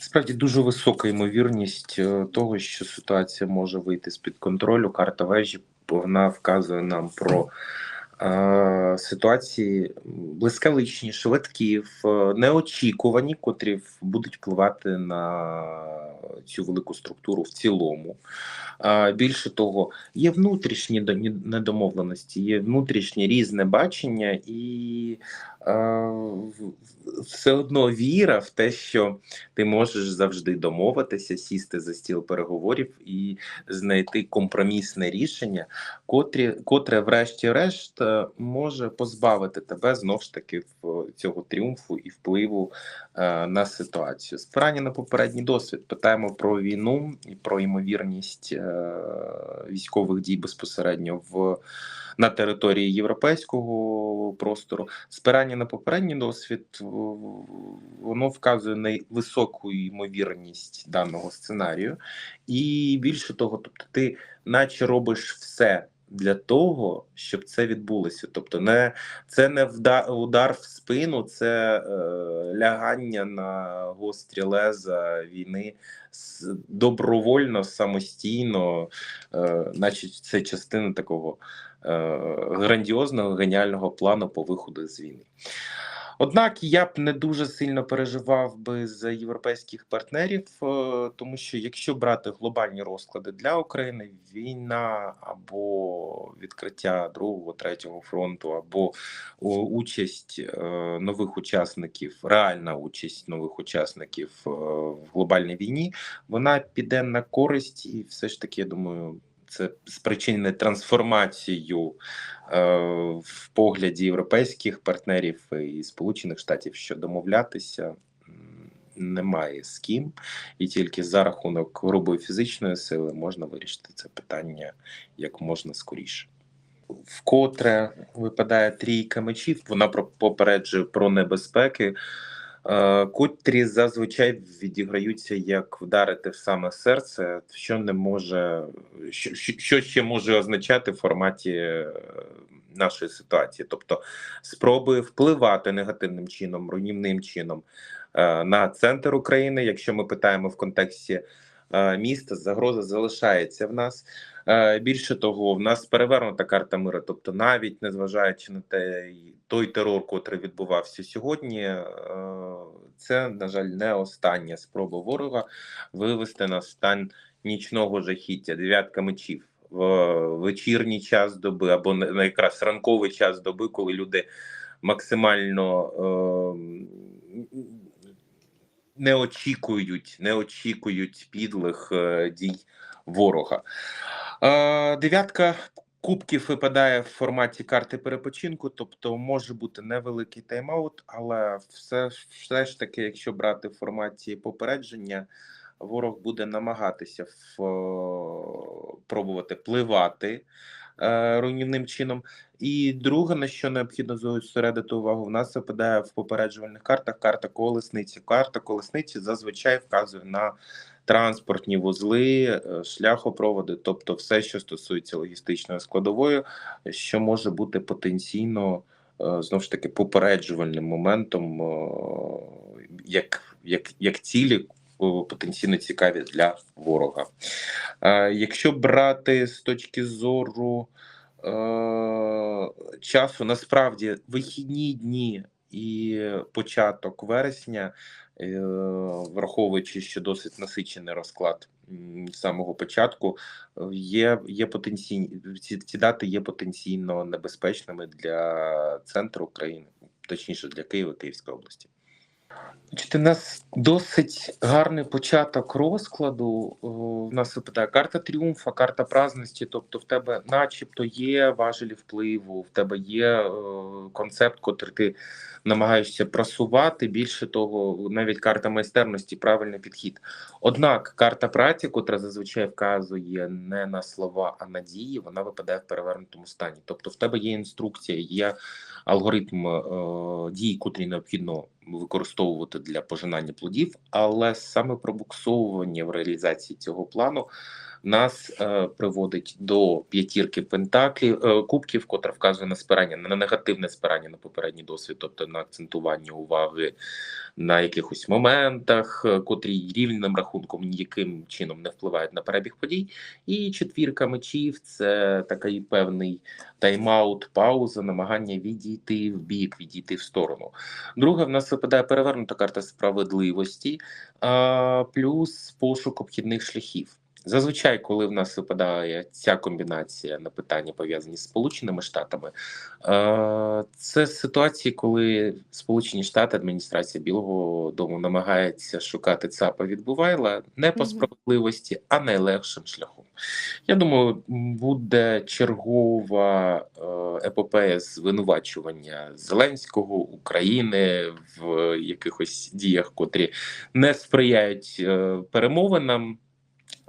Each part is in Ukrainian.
Справді дуже висока ймовірність е, того, що ситуація може вийти з під контролю. Карта вежі вона вказує нам про е, ситуації блискавичні, швидкі, неочікувані, котрі будуть впливати на цю велику структуру в цілому. Е, більше того, є внутрішні недомовленості, є внутрішнє різне бачення, і е, все одно віра в те, що ти можеш завжди домовитися, сісти за стіл переговорів і знайти компромісне рішення, котрі, котре, врешті-решт, е, може позбавити тебе знов ж таки цього тріумфу і впливу е, на ситуацію. Спирання на попередній досвід питаємо про війну і про ймовірність е, військових дій безпосередньо в. На території європейського простору спирання на попередній досвід воно вказує на високу ймовірність даного сценарію, і більше того, тобто, ти наче робиш все для того, щоб це відбулося. Тобто, не це не удар в спину, це е, лягання на гострі леза війни добровольно, самостійно, е, наче це частина такого грандіозного геніального плану по виходу з війни. Однак я б не дуже сильно переживав би за європейських партнерів, е, тому що якщо брати глобальні розклади для України, війна або відкриття другого третього фронту, або участь е, нових учасників, реальна участь нових учасників е, в глобальній війні, вона піде на користь, і все ж таки, я думаю, це спричинене трансформацією е, в погляді європейських партнерів і Сполучених Штатів, що домовлятися немає з ким, і тільки за рахунок грубої фізичної сили можна вирішити це питання як можна скоріше. Вкотре випадає трійка мечів, вона попереджує про небезпеки, котрі зазвичай відіграються як вдарити в саме серце, що не може, що, що ще може означати в форматі е, нашої ситуації, тобто спроби впливати негативним чином, руйнівним чином е, на центр України. Якщо ми питаємо в контексті е, міста, загроза залишається в нас. Е, Більше того, в нас перевернута карта миру. Тобто, навіть незважаючи на те, той терор, котрий відбувався сьогодні, е, це на жаль не остання спроба ворога вивести нас в стан нічного жахіття, дев'ятка мечів в вечірній час доби або на на якраз ранковий час доби, коли люди максимально е, не очікують, не очікують підлих е, дій ворога. Дев'ятка кубків випадає в форматі карти перепочинку, тобто може бути невеликий тайм-аут, але все, все ж таки, якщо брати в форматі попередження, ворог буде намагатися в, пробувати пливати е, руйнівним чином. І друге, на що необхідно зосередити увагу, в нас випадає в попереджувальних картах карта колесниці. Карта колесниці зазвичай вказує на транспортні вузли, е, шляхопроводи, тобто все, що стосується логістичної складової, що може бути потенційно е, знову ж таки попереджувальним моментом, е, як, як, як цілі потенційно цікаві для ворога. Якщо брати з точки зору часу, насправді вихідні дні і початок вересня, враховуючи, що досить насичений розклад з самого початку, е, є, є потенційні ці, ці дати є потенційно небезпечними для центру України, точніше для Києва, Київської області. Значить, у нас досить гарний початок розкладу. О, У нас випадає карта тріумфа, карта праздності. Тобто, в тебе, начебто, є важелі впливу, в тебе є е, концепт, котрий ти намагаєшся просувати. Більше того, навіть карта майстерності, правильний підхід. Однак карта праці, котра зазвичай вказує не на слова, а на дії, вона випадає в перевернутому стані. Тобто, в тебе є інструкція, є алгоритм е, дій, котрі необхідно використовувати для пожинання плодів, але саме пробуксовування в реалізації цього плану нас е, приводить до п'ятірки пентаклів е, кубків, котра вказує на спирання на негативне спирання на попередній досвід, тобто на акцентування уваги на якихось моментах, е, котрі рівним рахунком ніяким чином не впливають на перебіг подій. І четвірка мечів це такий певний тайм-аут, пауза, намагання відійти в бік, відійти в сторону. Друга в нас випадає перевернута карта справедливості, а, плюс пошук обхідних шляхів. Зазвичай, коли в нас випадає ця комбінація на питання пов'язані з Сполученими Штатами, е, це ситуації, коли Сполучені Штати, адміністрація Білого Дому намагається шукати ЦАПа від Бувайла не по справедливості, а найлегшим шляхом. Я думаю, буде чергова е, епопея звинувачування Зеленського України в якихось діях, котрі не сприяють е, перемовинам.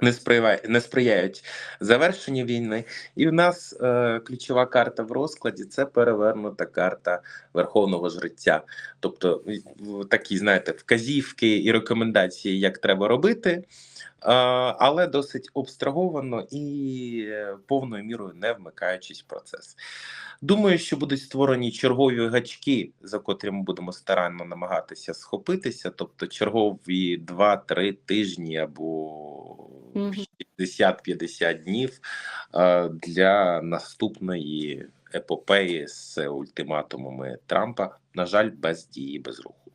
Не сприяють, не сприяють завершенню війни, і в нас е, ключова карта в розкладі це перевернута карта верховного життя. Тобто в- такі, знаєте, вказівки і рекомендації, як треба робити, але досить обстраговано і е, повною мірою не вмикаючись в процес. Думаю, що будуть створені чергові гачки, за котрі ми будемо старанно намагатися схопитися, тобто чергові 2-3 тижні або Мгм. 60-50 днів е, для наступної епопеї з ультиматумами Трампа. На жаль, без дії, без руху.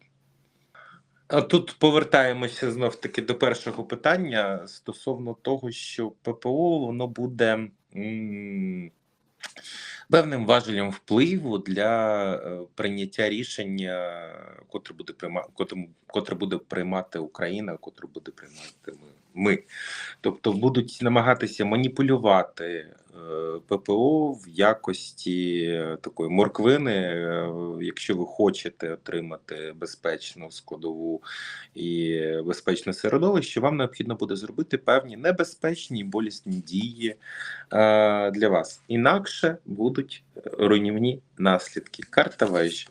А тут повертаємося знов таки до першого питання стосовно того, що ППО воно буде м, певним важелем впливу для е, прийняття рішення, котре буде прийма, котре, котре буде приймати Україна, котре буде приймати ми. ми. Тобто будуть намагатися маніпулювати ППО в якості е, такої морквини, е, якщо ви хочете отримати безпечну складову і безпечне середовище, вам необхідно буде зробити певні небезпечні і болісні дії е, для вас. Інакше будуть руйнівні наслідки. Карта вежі.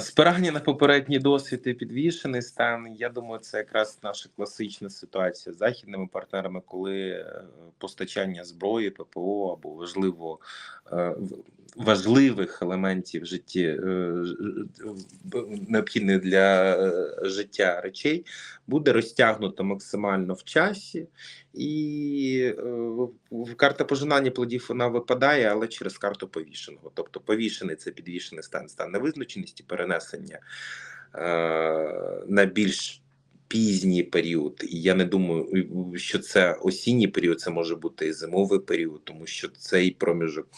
Спирання на попередній досвід і підвішений стан. Я думаю, це якраз наша класична ситуація з західними партнерами, коли е, постачання зброї, ППО або важливо е, важливих елементів житті е, б- необхідних для е, життя речей буде розтягнуто максимально в часі, і е, карта пожинання плодів вона випадає, але через карту повішеного. Тобто повішений це підвішений стан, стан невизначеності, перенесення е, на більш пізній період. І я не думаю, що це осінній період, це може бути і зимовий період, тому що цей проміжок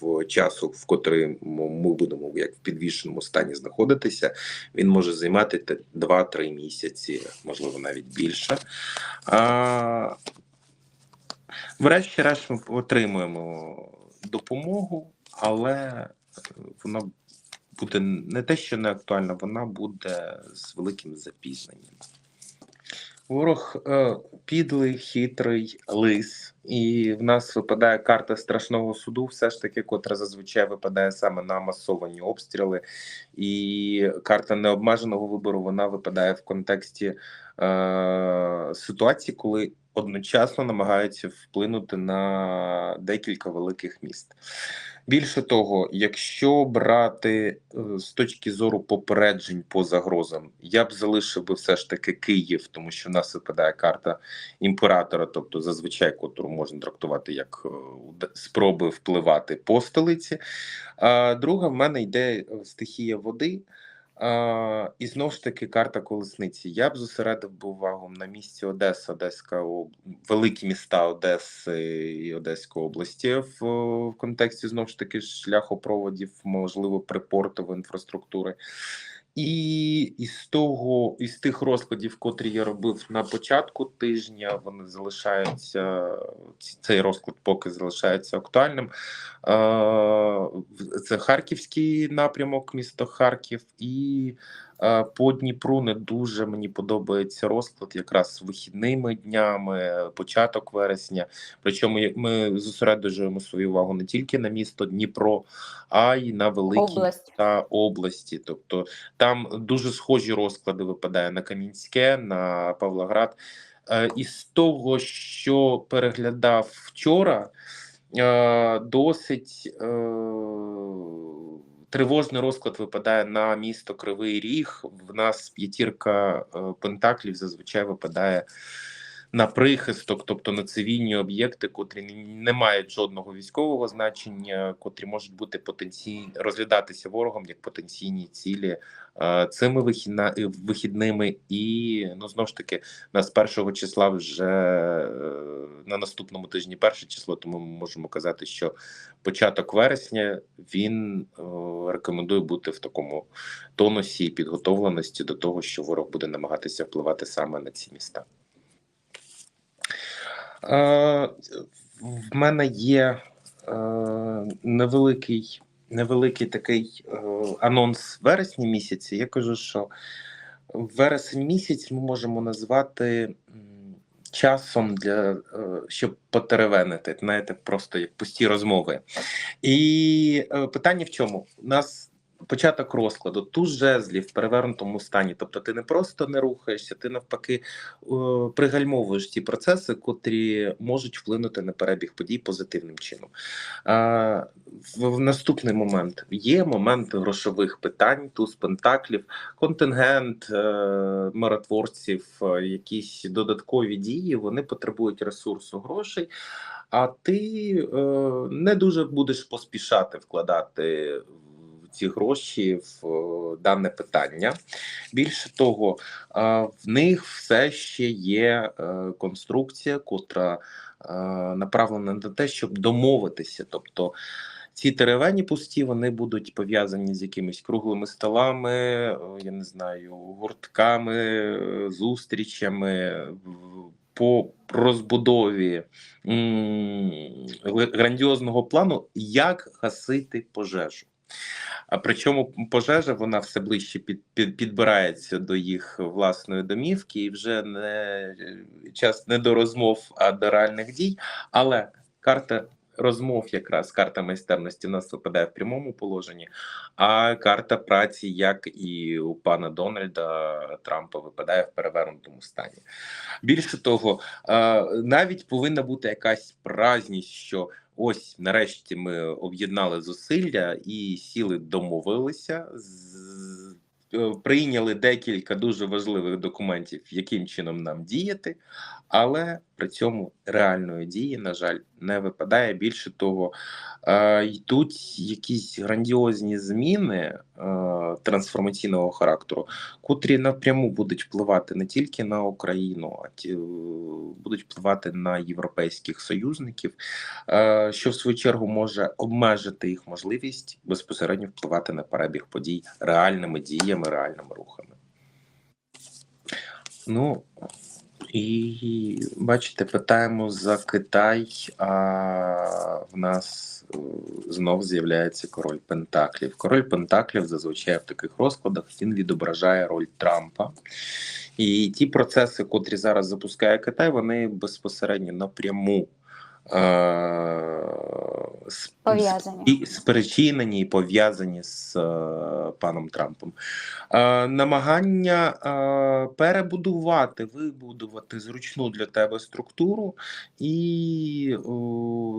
в часу, в котрий ми будемо як в підвішеному стані знаходитися, він може займати те 2-3 місяці, можливо, навіть більше. А, Врешті-решт ми отримуємо допомогу, але е, вона буде не те, що не актуальна, вона буде з великим запізненням. Ворог е, підлий, хитрий лис, і в нас випадає карта страшного суду, все ж таки, котра зазвичай випадає саме на масовані обстріли, і карта необмеженого вибору вона випадає в контексті е, ситуації, коли одночасно намагаються вплинути на декілька великих міст. Більше того, якщо брати е, з точки зору попереджень по загрозам, я б залишив би все ж таки Київ, тому що в нас випадає карта імператора, тобто зазвичай, котру можна трактувати як е, спроби впливати по столиці. А друга в мене йде е, стихія води. І знову ж таки карта колесниці. Я б зосередив би увагу на місці Одеса, Одеська об... великі міста Одеси і Одеської області в, в контексті знову ж таки шляхопроводів, можливо, припортової інфраструктури. І із того, із тих розкладів, котрі я робив на початку тижня, вони залишаються. Цей розклад поки залишається актуальним. Це харківський напрямок, місто Харків, і по Дніпру не дуже мені подобається розклад, якраз вихідними днями, початок вересня. Причому ми зосереджуємо свою увагу не тільки на місто Дніпро, а й на великі Область. та області. Тобто там дуже схожі розклади випадає на Камінське, на Павлоград. Е, із того, що переглядав вчора, е, досить е, тривожний розклад випадає на місто Кривий Ріг. В нас п'ятірка е, пентаклів зазвичай випадає на прихисток, тобто на цивільні об'єкти, котрі не мають жодного військового значення, котрі можуть бути потенційні розглядатися ворогом як потенційні цілі е, цими вихідна, вихідними, і ну знову ж таки на з першого числа вже е, на наступному тижні перше число. Тому ми можемо казати, що початок вересня він е, рекомендує бути в такому тонусі і підготовленості до того, що ворог буде намагатися впливати саме на ці міста. Е, в мене є е, невеликий невеликий такий е, анонс вересні місяці. Я кажу, що вересень місяць ми можемо назвати часом для щоб потеревенити, знаєте, просто як пусті розмови. І питання в чому? У нас початок розкладу, туз жезлів в перевернутому стані. Тобто ти не просто не рухаєшся, ти навпаки пригальмовуєш ті процеси, котрі можуть вплинути на перебіг подій позитивним чином. В наступний момент є момент грошових питань, туз пентаклів, контингент е, миротворців, е, якісь додаткові дії, вони потребують ресурсу грошей. А ти е, не дуже будеш поспішати вкладати ці гроші в е, дане питання. Більше того, в них все ще є е, конструкція, котра е, направлена на те, щоб домовитися. тобто ці теревені пусті вони будуть пов'язані з якимись круглими столами, я не знаю, гуртками, зустрічами по розбудові грандіозного плану, як гасити пожежу. А причому пожежа вона все ближче під, під підбирається до їх власної домівки, і вже не час не до розмов, а до реальних дій. Але карта розмов, якраз карта майстерності у нас випадає в прямому положенні, а карта праці, як і у пана Дональда Трампа, випадає в перевернутому стані. Більше того, навіть повинна бути якась празність, що ось нарешті ми об'єднали зусилля і сіли, домовилися Е, прийняли декілька дуже важливих документів, яким чином нам діяти, але при цьому реальної дії, на жаль, не випадає. Більше того, е, йдуть якісь грандіозні зміни е, трансформаційного характеру, котрі напряму будуть впливати не тільки на Україну, а ті будуть впливати на європейських союзників, що в свою чергу може обмежити їх можливість безпосередньо впливати на перебіг подій реальними діями реальними рухами. Ну і бачите, питаємо за Китай, а в нас е, знов з'являється король Пентаклів. Король Пентаклів зазвичай в таких розкладах він відображає роль Трампа. І ті процеси, котрі зараз запускає Китай, вони безпосередньо напряму пов'язані спричинені і пов'язані з е, паном Трампом. Е, намагання е, перебудувати, вибудувати зручну для тебе структуру і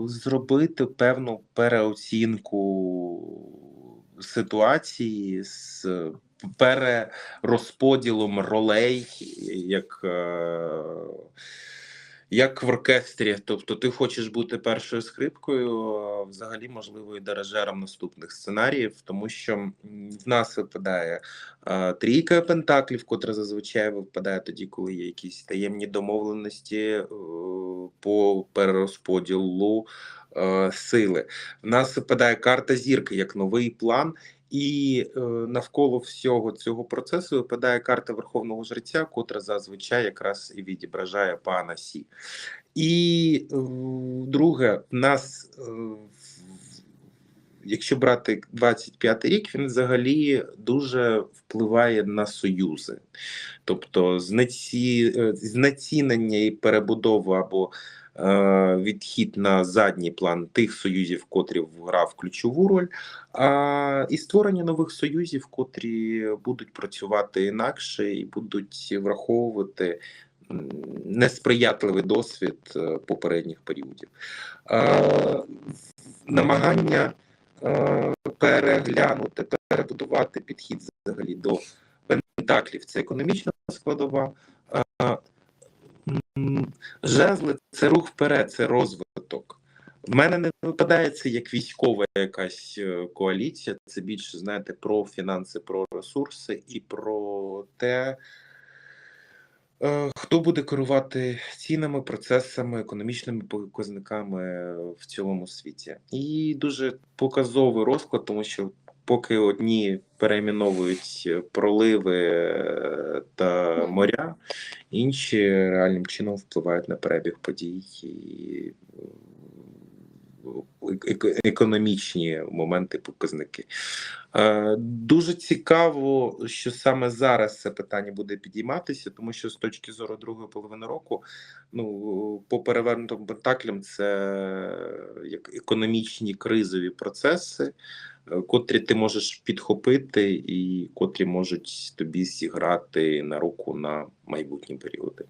зробити певну переоцінку ситуації з перерозподілом ролей, як як в оркестрі, тобто ти хочеш бути першою скрипкою, взагалі можливо і дирижером наступних сценаріїв, тому що в нас випадає а, трійка пентаклів, котра зазвичай випадає тоді, коли є якісь таємні домовленості а, по перерозподілу а, сили. В нас випадає карта зірки як новий план. І е, навколо всього цього процесу випадає карта Верховного Жреця, котра зазвичай якраз і відображає пана Сі. І е, друге, в нас, е, якщо брати 25 рік, він взагалі дуже впливає на союзи, тобто знаці, е, знецінення і перебудову або Е, відхід на задній план тих союзів, котрі грав ключову роль, а і створення нових союзів, котрі будуть працювати інакше і будуть враховувати несприятливий досвід е, попередніх періодів. Намагання переглянути, перебудувати підхід взагалі до пентаклів це економічна складова. Е, Жезли це рух вперед, це розвиток. В мене не випадає це як військова якась е, коаліція. Це більше знаєте про фінанси, про ресурси і про те, е, хто буде керувати цінами, процесами, економічними показниками в цілому світі. І дуже показовий розклад, тому що поки одні перейменовують проливи е, та моря, інші реальним чином впливають на перебіг подій і е, економічні моменти, показники. Е, Дуже цікаво, що саме зараз це питання буде підійматися, тому що з точки зору другої половини року, ну по перевернутим пентаклям, це як економічні кризові процеси, е, котрі ти можеш підхопити, і котрі можуть тобі зіграти на руку на майбутні періоди.